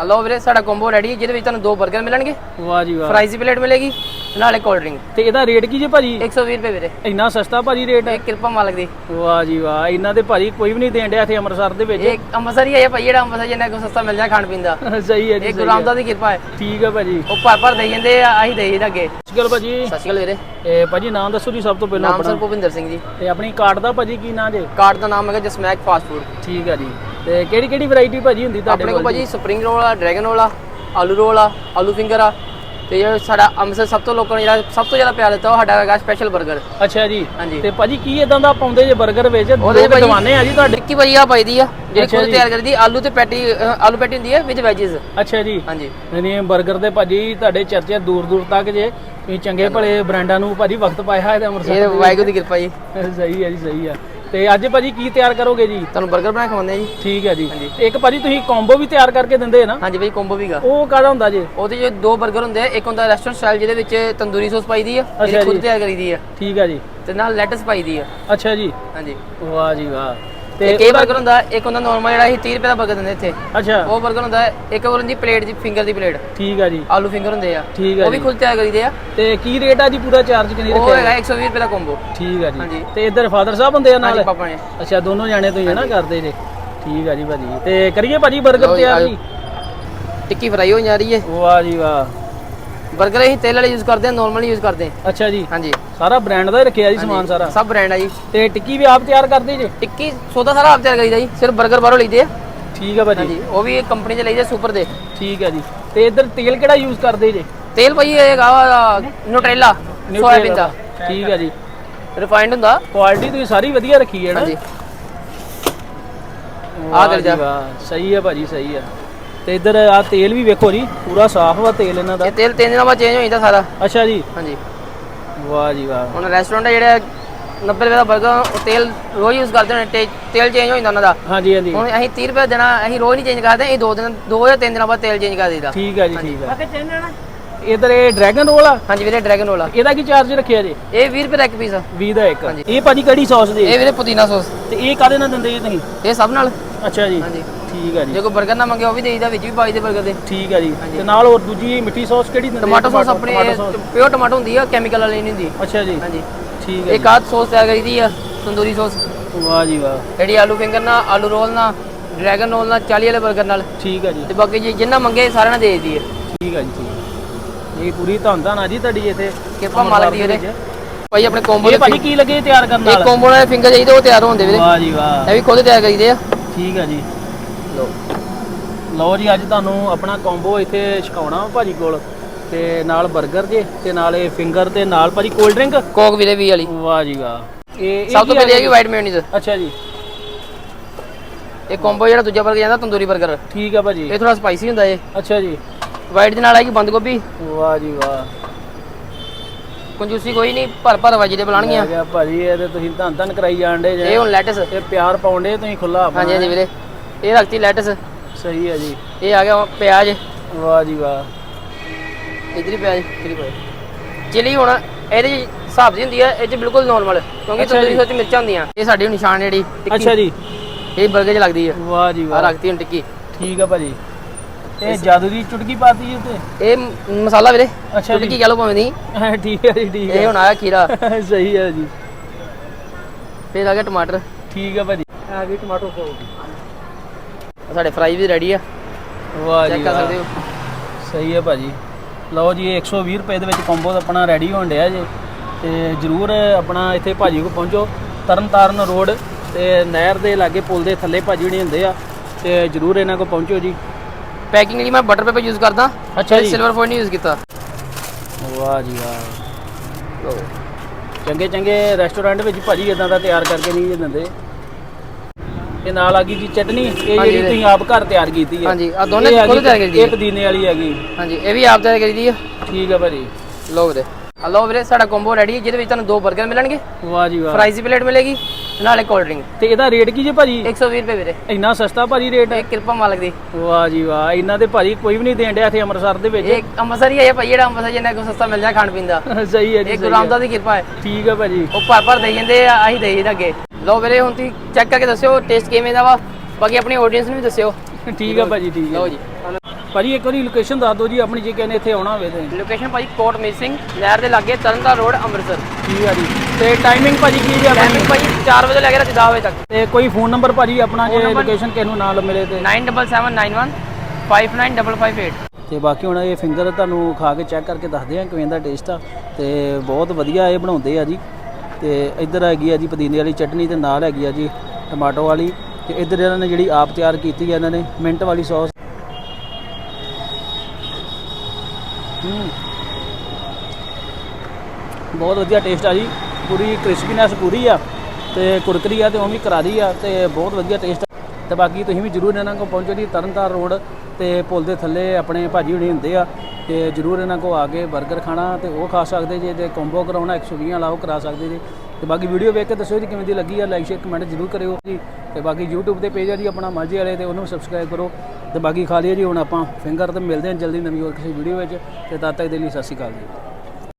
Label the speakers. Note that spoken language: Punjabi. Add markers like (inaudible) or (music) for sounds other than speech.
Speaker 1: ਹਲੋ ਵੀਰੇ ਸਾਡਾ ਕੰਬੋ ਰੈਡੀ ਹੈ ਜਿਹਦੇ ਵਿੱਚ ਤੁਹਾਨੂੰ ਦੋ 버ਗਰ ਮਿਲਣਗੇ।
Speaker 2: ਵਾਹ ਜੀ ਵਾਹ।
Speaker 1: ਫਰਾਈਜ਼ ਦੀ ਪਲੇਟ ਮਿਲੇਗੀ ਨਾਲੇ ਕੋਲਡ ਡਰਿੰਕ
Speaker 2: ਤੇ ਇਹਦਾ ਰੇਟ ਕੀ ਜੇ ਭਾਜੀ?
Speaker 1: 120 ਰੁਪਏ ਵੀਰੇ।
Speaker 2: ਇੰਨਾ ਸਸਤਾ ਭਾਜੀ ਰੇਟ ਹੈ
Speaker 1: ਇਹ ਕਿਰਪਾ ਮਾਲਕ ਦੀ।
Speaker 2: ਵਾਹ ਜੀ ਵਾਹ ਇਹਨਾਂ ਦੇ ਭਾਜੀ ਕੋਈ ਵੀ ਨਹੀਂ ਦੇਣ ਡਿਆ ਇੱਥੇ ਅੰਮ੍ਰਿਤਸਰ ਦੇ ਵਿੱਚ।
Speaker 1: ਇਹ ਅੰਮ੍ਰਿਤਸਰ ਹੀ ਹੈ ਭਾਈ ਜਿਹੜਾ ਅੰਮ੍ਰਿਤਸਰ ਜਿੰਨਾ ਕੋ ਸਸਤਾ ਮਿਲ ਜਾ ਖਾਣ ਪੀਣ ਦਾ। (laughs)
Speaker 2: ਸਹੀ ਹੈ ਜੀ
Speaker 1: ਇਹ ਗੁਰੂ। ਰਾਮਦਾਸ ਦੀ ਕਿਰਪਾ ਹੈ।
Speaker 2: ਠੀਕ ਹੈ ਭਾਜੀ।
Speaker 1: ਉਹ ਭਰ ਭਰ ਦੇਈ ਜਾਂਦੇ ਆ ਅਸੀਂ ਦੇਈ ਦਾ ਅੱਗੇ।
Speaker 2: ਸਤਿ ਸ਼੍ਰੀ ਅਕਾਲ ਭਾਜੀ।
Speaker 1: ਸਤਿ ਸ਼੍ਰੀ ਅਕਾਲ ਵੀਰੇ।
Speaker 2: ਇਹ ਭਾਜੀ ਨਾਮ ਦੱਸੋ ਜੀ ਸਭ ਤੋਂ ਪਹਿਲਾਂ
Speaker 1: ਨਾਮ ਸਰ
Speaker 2: ਆਪਣਾ।
Speaker 1: ਭੁਪਿੰਦਰ ਸਿੰਘ ਜੀ।
Speaker 2: ਤੇ ਆਪਣੀ ਕਾਰਡ ਦਾ ਭਾਜੀ ਕੀ ਨਾਮ ਜੇ?
Speaker 1: ਕਾਰਡ ਦਾ ਨਾਮ ਹੈਗਾ ਜਸਮੈਕ ਫਾਸਟ ਫੂਡ
Speaker 2: ਠੀਕ ਹੈ ਜੀ। ਤੇ ਕਿਹੜੀ ਕਿਹੜੀ ਵੈਰਾਈਟੀ ਭਾਜੀ ਹੁੰਦੀ ਤੁਹਾਡੇ
Speaker 1: ਕੋਲ ਭਾਜੀ ਸਪਰਿੰਗ ਰੋਲ ਆ ਡਰੈਗਨ ਰੋਲ ਆ ਆਲੂ ਰੋਲ ਆ ਆਲੂ ਫਿੰਗਰ ਆ। ਤੇ ਜਿਹੜਾ ਸਾਡਾ ਅੰਮ੍ਰਿਤਸਰ ਸਭ ਤੋਂ ਲੋਕਾਂ ਨੇ ਜਿਹੜਾ ਸਭ ਤੋਂ ਜ਼ਿਆਦਾ ਪਿਆਰ ਦਿੱਤਾ ਉਹ ਸਾਡਾ ਹੈਗਾ ਸਪੈਸ਼ਲ 버ਗਰ
Speaker 2: ਅੱਛਾ ਜੀ। ਤੇ ਭਾਜੀ ਕੀ ਇਦਾਂ ਦਾ ਪਾਉਂਦੇ ਜੇ 버ਗਰ ਵਿੱਚ?
Speaker 1: ਉਹਦੇ ਭਾਜੀ-
Speaker 2: ਦਵਾਨੇ ਆ ਜੀ ਤੁਹਾਡੇ?
Speaker 1: ਟਿੱਕੀ ਭਾਜੀ ਆ ਪਾਈਦੀ ਆ ਜਿਹੜੀ ਖੁਦ ਤਿਆਰ ਕਰੀਦੀ ਆਲੂ ਤੇ ਪੈਟੀ ਆਲੂ ਪੈਟੀ ਹੁੰਦੀ ਹੈ ਵਿਦ ਵੈਜੀਜ਼
Speaker 2: ਅੱਛਾ ਜੀ।
Speaker 1: ਹਾਂਜੀ।
Speaker 2: ਨਹੀਂ ਨਹੀਂ 버ਗਰ ਦੇ ਭਾਜੀ ਤੁਹਾਡੇ ਚਰਚੇ ਦੂਰ ਦੂਰ ਤੱਕ ਜੇ ਤੁਸੀਂ ਚੰਗੇ ਭਲੇ ਬ੍ਰਾਂਡਾਂ ਨੂੰ ਭਾਜੀ ਵਕਤ ਪਾਇਆ ਹੈ ਤੇ ਅੰਮ੍ਰਿਤਸਰ
Speaker 1: ਇਹ
Speaker 2: ਦੇ
Speaker 1: ਵਾਹਿਗੁਰੂ ਦੀ ਕਿਰਪਾ ਜੀ।
Speaker 2: ਸਹੀ ਹੈ ਜੀ ਸਹੀ ਹੈ ਤੇ ਅੱਜ ਭਾਜੀ ਕੀ ਤਿਆਰ ਕਰੋਗੇ ਜੀ?
Speaker 1: ਤੁਹਾਨੂੰ 버ਗਰ ਬਣਾ ਖਵਾਉਂਦੇ ਆ ਜੀ।
Speaker 2: ਠੀਕ ਹੈ ਜੀ। ਇੱਕ ਭਾਜੀ ਤੁਸੀਂ ਕੰਬੋ ਵੀ ਤਿਆਰ ਕਰਕੇ ਦਿੰਦੇ ਨਾ?
Speaker 1: ਹਾਂਜੀ ਭਾਈ ਕੰਬੋ ਵੀਗਾ
Speaker 2: ਉਹ ਕਾਹਦਾ ਹੁੰਦਾ ਜੀ?
Speaker 1: ਉਹਦੇ ਚ ਦੋ 버ਗਰ ਹੁੰਦੇ ਆ ਇੱਕ ਹੁੰਦਾ ਰੈਸਟੋਰੈਂਟ ਸਟਾਈਲ ਜਿਹਦੇ ਵਿੱਚ ਤੰਦੂਰੀ ਸੌਸ ਪਾਈਦੀ ਆ
Speaker 2: ਅੱਛਾ
Speaker 1: ਜਿਹੜੀ ਖੁਦ
Speaker 2: ਜੀ।
Speaker 1: ਤਿਆਰ ਕਰੀਦੀ ਆ।
Speaker 2: ਠੀਕ ਹੈ ਜੀ।
Speaker 1: ਤੇ ਨਾਲ ਲੈਟਸ ਪਾਈਦੀ ਆ।
Speaker 2: ਅੱਛਾ ਜੀ।
Speaker 1: ਹਾਂਜੀ।
Speaker 2: ਵਾਹ ਜੀ ਵਾਹ।
Speaker 1: ਤੇ ਕਈ 버ਗਰ ਹੁੰਦਾ ਇੱਕ ਹੁੰਦਾ ਨਾਰਮਲ ਜਿਹੜਾ ਅਸੀਂ 30 ਰੁਪਏ ਦਾ 버ਗਰ ਦਿੰਦੇ ਇੱਥੇ।
Speaker 2: ਅੱਛਾ।
Speaker 1: ਉਹ 버ਗਰ ਹੁੰਦਾ ਇੱਕ ਹੋਰ ਹੁੰਦੀ ਪਲੇਟ ਦੀ ਫਿੰਗਰ ਦੀ ਪਲੇਟ
Speaker 2: ਠੀਕ ਆ ਜੀ।
Speaker 1: ਆਲੂ ਫਿੰਗਰ ਹੁੰਦੇ ਆ।
Speaker 2: ਠੀਕ ਆ
Speaker 1: ਉਹ ਵੀ ਖੁਦ ਤਿਆਰ ਕਰੀਦੇ ਆ
Speaker 2: ਤੇ ਕੀ ਰੇਟ ਆ ਜੀ ਪੂਰਾ ਚਾਰਜ ਕਿੰਨੇ ਰੱਖਿਆ ਉਹ
Speaker 1: ਹੈਗਾ 120 ਰੁਪਏ ਦਾ ਕੰਬੋ
Speaker 2: ਠੀਕ ਆ ਜੀ। ਤੇ ਇੱਧਰ ਫਾਦਰ ਸਾਹਿਬ ਹੁੰਦੇ ਆ ਨਾਲ?
Speaker 1: ਹਾਂਜੀ ਪਾਪਾ ਨੇ
Speaker 2: ਅੱਛਾ ਦੋਨੋਂ ਜਾਣੇ ਤੁਸੀਂ ਹੈ ਨਾ ਕਰਦੇ ਜੇ। ਠੀਕ ਆ ਜੀ ਭਾਜੀ। ਤੇ ਕਰੀਏ ਭਾਜੀ 버ਗਰ ਤਿਆਰ ਜੀ?
Speaker 1: ਟਿੱਕੀ ਫਰਾਈ ਹੋ ਜਾ ਰਹੀ ਹੈ
Speaker 2: ਵਾਹ ਜੀ ਵਾਹ।
Speaker 1: 버ਗਰ ਅਸੀਂ ਤੇਲ ਵਾਲੇ ਯੂਜ਼ ਕਰਦੇ ਹਾਂ ਨਾਰਮਲ ਯੂਜ਼ ਕਰਦੇ ਹਾਂ।
Speaker 2: ਅੱਛਾ ਜੀ।
Speaker 1: ਹਾਂਜੀ।
Speaker 2: ਸਾਰਾ ਬ੍ਰਾਂਡ ਦਾ ਹੀ ਰੱਖਿਆ ਜੀ ਸਮਾਨ ਸਾਰਾ?
Speaker 1: ਸਭ ਬ੍ਰਾਂਡ ਆ ਜੀ।
Speaker 2: ਤੇ ਟਿੱਕੀ ਵੀ ਆਪ ਤਿਆਰ ਕਰਦੇ ਜੇ?
Speaker 1: ਟਿੱਕੀ ਸੌਦਾ ਸਾਰਾ ਆਪ ਤਿਆਰ ਕਰੀਦਾ ਜੀ ਸਿਰਫ 버ਗਰ ਬਾਹਰੋਂ ਲਈਦੇ ਆ।
Speaker 2: ਠੀਕ ਹੈ ਭਾਜੀ।
Speaker 1: ਹਾਂਜੀ ਉਹ ਵੀ ਕੰਪਨੀ ਦੇ ਲਈਦੇ ਸੁਪਰ ਦੇ।
Speaker 2: ਠੀਕ ਹੈ ਜੀ। ਤੇ ਇੱਧਰ ਤੇਲ ਕਿਹੜਾ ਯੂਜ਼ ਕਰਦੇ ਜੇ?
Speaker 1: ਤੇਲ ਭਾਈ ਇਹ ਹੈਗਾ ਨੋਟਰੇਲਾ ਸੋਇਆਬੀਨ ਦਾ।
Speaker 2: ਠੀਕ ਹੈ ਜੀ।
Speaker 1: ਰਿਫਾਈਨਡ ਹੁੰਦਾ।
Speaker 2: ਕੁਆਲਿਟੀ ਤੁਸੀਂ ਸਾਰੀ ਵਧੀਆ ਰੱਖੀ ਹੈ ਨਾ?
Speaker 1: ਹਾਂਜੀ।
Speaker 2: ਵਾਹ
Speaker 1: ਕਰ
Speaker 2: ਜੀ ਸਹੀ ਹੈ ਭਾਜੀ ਸਹੀ ਹੈ ਤੇ ਇੱਧਰ ਆ ਤੇਲ ਵੀ ਵੇਖੋ ਜੀ ਪੂਰਾ ਸਾਫ਼ ਵਾ ਤੇਲ ਇਹਨਾਂ ਦਾ।
Speaker 1: ਇਹ ਤੇਲ ਤਿੰਨ ਦਿਨਾਂ ਬਾਅਦ ਚੇਂਜ ਹੋ ਜਾਂਦਾ ਸਾਰਾ।
Speaker 2: ਅੱਛਾ ਜੀ।
Speaker 1: ਹਾਂਜੀ।
Speaker 2: ਵਾਹ ਜੀ ਵਾਹ।
Speaker 1: ਹੁਣ ਰੈਸਟੋਰੈਂਟ ਹੈ ਜਿਹੜਾ 90 ਰੁਪਏ ਦਾ 버ਗਰ ਉਹ ਤੇਲ ਰੋਜ਼ ਯੂਜ਼ ਕਰਦੇ ਨੇ ਤੇ- ਤੇਲ ਚੇਂਜ ਹੋ ਜਾਂਦਾ ਉਹਨਾਂ ਦਾ।
Speaker 2: ਹਾਂਜੀ ਹਾਂਜੀ।
Speaker 1: ਹੁਣ ਅਸੀਂ 30 ਰੁਪਏ ਦੇਣਾ ਅਸੀਂ ਰੋਜ਼ ਨਹੀਂ ਚੇਂਜ ਕਰਦੇ ਅਸੀਂ ਦੋ ਦਿਨ ਦੋ ਜਾਂ ਤਿੰਨ ਦਿਨਾਂ ਬਾਅਦ ਤੇਲ ਚੇਂਜ ਕਰ ਦਈਦਾ।
Speaker 2: ਠੀਕ ਹੈ ਜੀ ਠੀਕ ਹੈ ਇੱਧਰ ਇਹ ਡਰੈਗਨ ਰੋਲ ਆ?
Speaker 1: ਹਾਂਜੀ ਵੀਰੇ ਡਰੈਗਨ ਰੋਲ ਆ।
Speaker 2: ਇਹਦਾ ਕੀ ਚਾਰਜ ਰੱਖਿਆ ਜੀ?
Speaker 1: ਇਹ 20 ਰੁਪਏ ਦਾ ਇੱਕ ਪੀਸ ਆ।
Speaker 2: 20 ਦਾ ਇੱਕ।
Speaker 1: ਹਾਂਜੀ।
Speaker 2: ਇਹ ਭਾਜੀ ਕੜੀ ਸੌਸ ਦੇ?
Speaker 1: ਇਹ ਵੀਰੇ ਪੁਦੀਨਾ ਸੌਸ
Speaker 2: ਤੇ ਇਹ ਕਾਦੇ ਨਾਲ ਦਿੰਦੇ ਜੀ ਤੁਸੀਂ?
Speaker 1: ਇਹ ਸਭ ਨਾਲ।
Speaker 2: ਅੱਛਾ ਜੀ।
Speaker 1: ਹਾਂਜੀ।
Speaker 2: ਠੀਕ ਆ ਜੀ।
Speaker 1: ਜੇ ਕੋਈ 버ਗਰ ਨਾ ਮੰਗੇ ਉਹ ਵੀ ਦੇਈਦਾ ਵਿੱਚ ਵੀ ਪਾਈ ਦੇ 버ਗਰ ਦੇ।
Speaker 2: ਠੀਕ ਆ ਜੀ। ਤੇ ਨਾਲ ਹੋਰ ਦੂਜੀ ਮਿੱਠੀ ਸੌਸ ਕਿਹੜੀ ਦਿੰਦੇ
Speaker 1: ਟਮਾਟੋ ਸੌਸ ਆਪਣੇ ਪਿਓਰ ਟਮਾਟੋ ਹੁੰਦੀ ਆ ਕੈਮੀਕਲ ਵਾਲੀ ਨਹੀਂ ਹੁੰਦੀ।
Speaker 2: ਅੱਛਾ ਜੀ।
Speaker 1: ਹਾਂਜੀ।
Speaker 2: ਠੀਕ ਆ
Speaker 1: ਇੱਕ ਆਦ ਸੌਸ ਤਿਆਰ ਕਰੀਦੀ ਆ ਤੰਦੂਰੀ ਸੌਸ।
Speaker 2: ਵਾਹ ਜੀ ਵਾਹ।
Speaker 1: ਜਿਹੜੀ ਆਲੂ ਫਿੰਗਰ ਨਾਲ ਆਲੂ ਰੋਲ ਨਾਲ ਡਰੈਗਨ ਰੋਲ ਨਾਲ 40 ਵਾਲੇ 버ਗਰ ਨਾਲ।
Speaker 2: ਠੀਕ ਆ ਜੀ।
Speaker 1: ਤੇ ਬਾਕੀ ਜੀ ਜਿੰਨਾ ਮੰਗੇ ਸਾਰਿਆਂ ਨੂੰ ਦੇ ਦਈਦੀ ਆ।
Speaker 2: ਠੀਕ ਆ ਜੀ ਠੀਕ ਇਹ ਪੂਰੀ ਧੰਨ ਧੰਨ ਆ ਜੀ ਤੁਹਾਡੀ ਇੱਥੇ
Speaker 1: ਕਿਰਪਾ ਮਾਲਕ ਦੀ ਉਹਦੇ। ਭਾਈ ਆਪਣੇ ਕੋਂਬੋ
Speaker 2: ਇਹ
Speaker 1: ਦੇ
Speaker 2: ਭਾਜੀ ਕੀ ਲੱਗੇ ਤਿਆਰ ਕਰਨ ਨਾਲ?
Speaker 1: ਇੱਕ ਕੋਂਬੋ ਨਾਲ ਫਿੰਗਰ ਜਿਹੜੇ ਉਹ ਤਿਆਰ ਹੁੰਦੇ ਵੀਰੇ।
Speaker 2: ਵਾਹ ਜੀ ਵਾਹ।
Speaker 1: ਇਹ ਵੀ ਖੁਦ ਤਿਆਰ ਕਰੀਦੇ ਆ।
Speaker 2: ਠੀਕ ਹੈ ਜੀ।
Speaker 1: ਲਓ।
Speaker 2: ਲਓ ਜੀ ਅੱਜ ਤੁਹਾਨੂੰ ਆਪਣਾ ਕੰਬੋ ਇੱਥੇ ਛਕਾਉਣਾ ਭਾਜੀ ਕੋਲ। ਤੇ ਨਾਲ 버ਗਰ ਜੇ ਤੇ ਨਾਲ ਇਹ ਫਿੰਗਰ ਤੇ ਨਾਲ ਭਾਜੀ ਕੋਲਡ ਡਰਿੰਕ
Speaker 1: ਕੋਕ ਵੀਰੇ ਵੀ ਵਾਲੀ।
Speaker 2: ਵਾਹ ਜੀ ਵਾਹ। ਇਹ
Speaker 1: ਸਭ ਤੋਂ ਪਹਿਲੀ ਹੈਗੀ ਵਾਈਟ ਮੇਅਨੀਜ਼
Speaker 2: ਅੱਛਾ ਜੀ।
Speaker 1: ਇਹ ਕੰਬੋ ਜਿਹੜਾ ਦੂਜਾ 버ਗਰ ਜਾਂਦਾ ਤੰਦੂਰੀ 버ਗਰ
Speaker 2: ਠੀਕ ਹੈ ਭਾਜੀ।
Speaker 1: ਇਹ ਥੋੜਾ ਸਪਾਈਸੀ ਹੁੰਦਾ ਏ
Speaker 2: ਅੱਛਾ ਜੀ।
Speaker 1: ਵਾਈਟ ਦੇ ਨਾਲ ਆਏਗੀ ਬੰਦ ਗੋਭੀ।
Speaker 2: ਵਾਹ ਜੀ ਵਾਹ।
Speaker 1: ਕੰਜੂਸੀ ਕੋਈ ਨਹੀਂ ਭਰ ਭਰ ਵੈਜੀਟੇਬਲ ਆਣਗੀਆਂ
Speaker 2: ਕਿਹਾ ਭਾਜੀ ਇਹ ਤੇ ਤੁਸੀਂ ਧੰਨ ਧੰਨ ਕਰਾਈ
Speaker 1: ਇਹ
Speaker 2: ਜੇ।
Speaker 1: ਹੁਣ ਲੈਟਸ
Speaker 2: ਇਹ ਪਿਆਰ ਪਾਉਂਦੇ ਤੁਸੀਂ ਖੁੱਲਾ ਆਪਣਾ।
Speaker 1: ਹਾਂਜੀ ਹਾਂਜੀ ਵੀਰੇ। ਇਹ ਰੱਖਤੀ ਲੈਟਸ
Speaker 2: ਸਹੀ ਹੈ ਜੀ।
Speaker 1: ਇਹ ਆ ਗਿਆ ਪਿਆਜ਼।
Speaker 2: ਵਾਹ ਜੀ ਵਾਹ।
Speaker 1: ਇਧਰ ਹੀ ਪਿਆਜ਼ ਹੀ ਪਿਆਜ਼। ਚਿਲੀ ਹੁਣ ਇਹਦੇ ਚ ਹਿਸਾਬ ਦੀ ਹੁੰਦੀ ਹੈ ਇਹ ਚ ਬਿਲਕੁਲ ਨਾਰਮਲ ਕਿਉਂਕਿ
Speaker 2: ਅੱਛਾ
Speaker 1: ਤੰਦੂਰੀ
Speaker 2: ਜੀ।
Speaker 1: ਸੋਚ ਮਿਰਚਾਂ ਹੁੰਦੀਆਂ। ਇਹ ਸਾਡੀ ਨਿਸ਼ਾਨ ਜਿਹੜੀ ਟਿੱਕੀ।
Speaker 2: ਅੱਛਾ ਜੀ।
Speaker 1: ਇਹ 버ਗਰ 'ਚ ਲੱਗਦੀ ਹੈ
Speaker 2: ਵਾਹ ਜੀ
Speaker 1: ਆ
Speaker 2: ਵਾਹ
Speaker 1: ਰੱਖਤੀ ਹੁਣ ਟਿੱਕੀ।
Speaker 2: ਠੀਕ ਆ ਭਾਜੀ। ਇਹ ਜਾਦੂ ਦੀ ਚੁਟਕੀ ਪਾਤੀ ਜੀ ਉੱਤੇ?
Speaker 1: ਇਹ ਮ- ਮਸਾਲਾ ਵੀਰੇ
Speaker 2: ਅੱਛਾ ਜੀ।
Speaker 1: ਟਿੱਕੀ ਕਹ ਲਓ ਭਾਵੇਂ ਨਹੀਂ।
Speaker 2: ਹਾਂ, ਠੀਕ ਹੈ ਜੀ ਠੀਕ
Speaker 1: ਇਹ ਹੁਣ ਆਇਆ ਖੀਰਾ। (laughs)
Speaker 2: ਸਹੀ ਹੈ ਜੀ।
Speaker 1: ਫਿਰ ਆ ਗਿਆ ਟਮਾਟਰ।
Speaker 2: ਠੀਕ ਹੈ ਭਾਜੀ। ਆ ਗਈ ਟਮਾਟੋ
Speaker 1: ਸਾਡੇ ਫਰਾਈ ਵੀ ਰੈਡੀ ਆ।
Speaker 2: ਵਾਹ ਜੀ
Speaker 1: ਚੈੱਕ ਕਰ
Speaker 2: ਵਾਹ।
Speaker 1: ਸਕਦੇ ਹੋ।
Speaker 2: ਸਹੀ ਹੈ ਭਾਜੀ। ਲਓ ਜੀ ਇਹ 120 ਰੁਪਏ ਦੇ ਵਿੱਚ ਕੰਬੋ ਆਪਣਾ ਰੈਡੀ ਹੋਣ ਡਿਆ ਜੇ। ਤੇ ਜਰੂਰ ਆਪਣਾ ਇੱਥੇ ਭਾਜੀ ਕੋ ਪਹੁੰਚੋ। ਤਰਨਤਾਰਨ ਰੋਡ ਤੇ ਨਹਿਰ ਦੇ ਲਾਗੇ ਪੁਲ ਦੇ ਥੱਲੇ ਭਾਜੀ ਜਿਹੜੇ ਹੁੰਦੇ ਆ। ਤੇ ਜਰੂਰ ਇਹਨਾਂ ਕੋ ਪਹੁੰਚੋ ਜੀ।
Speaker 1: ਪੈਕਿੰਗ ਲਈ ਮੈਂ ਬਟਰ ਪੇਪਰ ਯੂਜ਼ ਕਰਦਾ
Speaker 2: ਅੱਛਾ ਜੀ।
Speaker 1: ਸਿਲਵਰ ਫੋਇਲ ਨਹੀਂ ਯੂਜ਼ ਕੀਤਾ।
Speaker 2: ਵਾਹ ਜੀ ਵਾਹ। ਚੰਗੇ ਚੰਗੇ ਰੈਸਟੋਰੈਂਟ ਵਿੱਚ ਭਾਜੀ ਇਦਾਂ ਦਾ ਤਿਆਰ ਕਰਕੇ ਨਹੀਂ ਦਿੰਦੇ। ਇਹ ਨਾਲ ਆ ਗਈ ਜੀ ਚਟਨੀ ਇਹ ਜਿਹੜੀ। ਤੁਸੀਂ ਆਪ ਘਰ ਤਿਆਰ ਕੀਤੀ ਹੈ
Speaker 1: ਹਾਂਜੀ, ਆਹ ਦੋਨੇ ਖੁਦ ਤਿਆਰ ਕੀਤੀ
Speaker 2: ਇਹ। ਪੁਦੀਨੇ ਵਾਲੀ ਹੈਗੀ।
Speaker 1: ਹਾਂਜੀ ਇਹ ਵੀ ਆਪ ਤਿਆਰ ਕਰੀਦੀ ਆ?
Speaker 2: ਠੀਕ ਹੈ ਭਾਜੀ।
Speaker 1: ਲਓ ਵੀਰੇ। ਹਲੋ ਵੀਰੇ ਸਾਡਾ ਕੰਬੋ ਰੈਡੀ ਹੈ ਜਿਹਦੇ ਵਿੱਚ ਤੁਹਾਨੂੰ ਦੋ 버ਗਰ ਮਿਲਣਗੇ।
Speaker 2: ਵਾਹ ਜੀ ਵਾਹ।
Speaker 1: ਫਰਾਈਜ਼ ਪਲੇਟ ਮਿਲੇਗੀ ਨਾਲੇ ਕੋਲਡ ਡਰਿੰਕ
Speaker 2: ਤੇ ਇਹਦਾ ਰੇਟ ਕੀ ਜੇ ਭਾਜੀ?
Speaker 1: 120 ਰੁਪਏ ਵੀਰੇ।
Speaker 2: ਇੰਨਾ ਸਸਤਾ ਭਾਜੀ ਰੇਟ
Speaker 1: ਇਹ ਕਿਰਪਾ ਮਾਲਕ ਦੀ।
Speaker 2: ਵਾਹ ਜੀ ਵਾਹ ਇਹਨਾਂ ਤੇ ਭਾਜੀ ਕੋਈ ਵੀ ਨਹੀਂ ਦੇਣ ਡਿਆ ਇੱਥੇ ਅੰਮ੍ਰਿਤਸਰ ਦੇ ਵਿੱਚ।
Speaker 1: ਇਹ ਅੰਮ੍ਰਿਤਸਰ ਹੀ ਹੈ ਭਾਈ ਜਿਹੜਾ ਅੰਮ੍ਰਿਤਸਰ ਜਿੰਨਾ ਕੋ ਸਸਤਾ ਮਿਲ ਜਾ ਖਾਣ ਪੀਣ ਦਾ। (laughs)
Speaker 2: ਸਹੀ ਹੈ ਜੀ
Speaker 1: ਇਹ ਗੁਰੂ ਦੀ ਕਿਰਪਾ ਹੈ।
Speaker 2: ਠੀਕ ਹੈ ਭਾਜੀ।
Speaker 1: ਉਹ ਭਰ ਭਰ ਦੇਈ ਜਾਂਦੇ ਆ ਅਸੀਂ ਦੇਈ ਅੱਗੇ। ਲਓ ਵੀਰੇ ਹੁਣ ਤੁਸੀਂ ਚੈੱਕ ਕਰਕੇ ਦੱਸਿਓ ਟੇਸਟ ਕਿਵੇਂ ਦਾ ਵਾ। ਬਾਕੀ ਆਪਣੀ ਆਡੀਅנס ਨੂੰ ਵੀ ਦੱਸਿਓ। (laughs)
Speaker 2: ਠੀਕ ਹੈ ਭਾਜੀ ਠੀਕ ਹੈ
Speaker 1: ਲਓ ਜੀ।
Speaker 2: ਭਾਜੀ ਇੱਕ ਵਾਰੀ ਲੋਕੇਸ਼ਨ ਦੱਸ ਦਿਓ ਜੀ ਆਪਣੀ ਜੇ ਕਹਿੰਦੇ ਇੱਥੇ ਆਉਣਾ ਹੋਵੇ ਤੇ
Speaker 1: ਲੋਕੇਸ਼ਨ ਭਾਜੀ ਕੋਟ ਮਿਸਿੰਗ ਨਹਿਰ ਦੇ ਲਾਗੇ ਤਰਨਤਾਰਨ ਰੋਡ ਅੰਮ੍ਰਿਤਸਰ
Speaker 2: ਠੀਕ ਆ ਜੀ ਤੇ ਟਾਈਮਿੰਗ ਭਾਜੀ ਕੀ ਜੀ ਆਪਣੀ
Speaker 1: ਟਾਈਮਿੰਗ ਭਾਜੀ 4 ਵਜੇ ਲੈ ਕੇ ਰਾਤੀ 10 ਵਜੇ ਤੱਕ
Speaker 2: ਤੇ ਕੋਈ ਫੋਨ ਨੰਬਰ ਭਾਜੀ ਆਪਣਾ ਜੇ
Speaker 1: Phone number-
Speaker 2: ਲੋਕੇਸ਼ਨ ਕਿਸੇ ਨੂੰ ਨਾਲ ਮਿਲੇ ਤੇ
Speaker 1: 97791 59558
Speaker 2: ਤੇ ਬਾਕੀ ਹੁਣ ਇਹ ਫਿੰਗਰ ਤੁਹਾਨੂੰ ਖਾ ਕੇ ਚੈੱਕ ਕਰਕੇ ਦੱਸਦੇ ਆ ਕਿਵੇਂ ਦਾ ਟੇਸਟ ਆ ਤੇ ਬਹੁਤ ਵਧੀਆ ਇਹ ਬਣਾਉਂਦੇ ਆ ਜੀ ਤੇ ਇੱਧਰ ਹੈਗੀ ਆ ਜੀ ਪੁਦੀਨੇ ਵਾਲੀ ਚਟਨੀ ਤੇ ਨਾਲ ਹੈਗੀ ਆ ਜੀ ਟਮਾਟੋ ਵਾਲੀ ਤੇ ਇੱਧਰ ਇਹਨਾਂ ਨੇ ਜਿਹੜੀ ਆਪ ਤਿਆਰ ਕੀਤੀ ਆ ਇਹਨਾਂ ਨੇ ਮਿੰਟ ਵਾਲੀ ਸੌਸ ਹੂੰ ਬਹੁਤ ਵਧੀਆ ਟੇਸਟ ਆ ਜੀ। ਪੂਰੀ ਕ੍ਰਿਸਪੀਨੈਸ ਪੂਰੀ ਆ ਤੇ ਕੁਰਕਰੀ ਆ ਤੇ ਉਹ ਵੀ ਕਰਾਰੀ ਆ ਤੇ ਬਹੁਤ ਵਧੀਆ ਟੇਸਟ ਤੇ ਬਾਕੀ ਤੁਸੀਂ ਵੀ ਜਰੂਰ ਇਹਨਾਂ ਕੋਲ ਪਹੁੰਚੋ ਜੀ, ਤਰਨਤਾਰਨ ਰੋਡ ਤੇ ਪੁਲ ਦੇ ਥੱਲੇ ਆਪਣੇ ਭਾਜੀ ਹੁਣੀ ਹੁੰਦੇ ਆ ਤੇ ਜਰੂਰ ਇਹਨਾਂ ਕੋਲ ਆ ਕੇ 버ਗਰ ਖਾਣਾ ਤੇ ਉਹ ਖਾ ਸਕਦੇ ਜੇ ਤੇ ਕੰਬੋ ਕਰਾਉਣਾ 120 ਵਾਲਾ ਉਹ ਕਰਾ ਸਕਦੇ ਜੀ। ਤੇ ਬਾਕੀ ਵੀਡੀਓ ਵੇਖ ਕੇ ਦੱਸਿਓ ਜੀ ਕਿਵੇਂ ਦੀ ਲੱਗੀ ਆ ਲਾਈਕ ਸ਼ੇਅਰ ਕਮੈਂਟ ਜਰੂਰ ਕਰਿਓ ਜੀ। ਤੇ ਬਾਕੀ YouTube ਤੇ ਪੇਜ ਆ ਜੀ ਆਪਣਾ ਮਾਝੇ ਵਾਲੇ ਤੇ ਉਹਨੂੰ ਸਬਸਕ੍ਰਾਈਬ ਕਰੋ। ਤੇ ਬਾਕੀ ਖਾ ਲਿਓ ਜੀ ਹੁਣ ਆਪਾਂ ਫਿੰਗਰ ਤੇ ਮਿਲਦੇ ਹਾਂ ਜਲਦੀ ਨਵੀਂ ਹੋਰ ਕਿਸੇ ਵੀਡੀਓ ਵਿੱਚ। ਤੇ ਤਦ ਤੱਕ ਦੇ ਲਈ ਸਤਿ ਸ਼੍ਰੀ ਅਕਾਲ ਜੀ।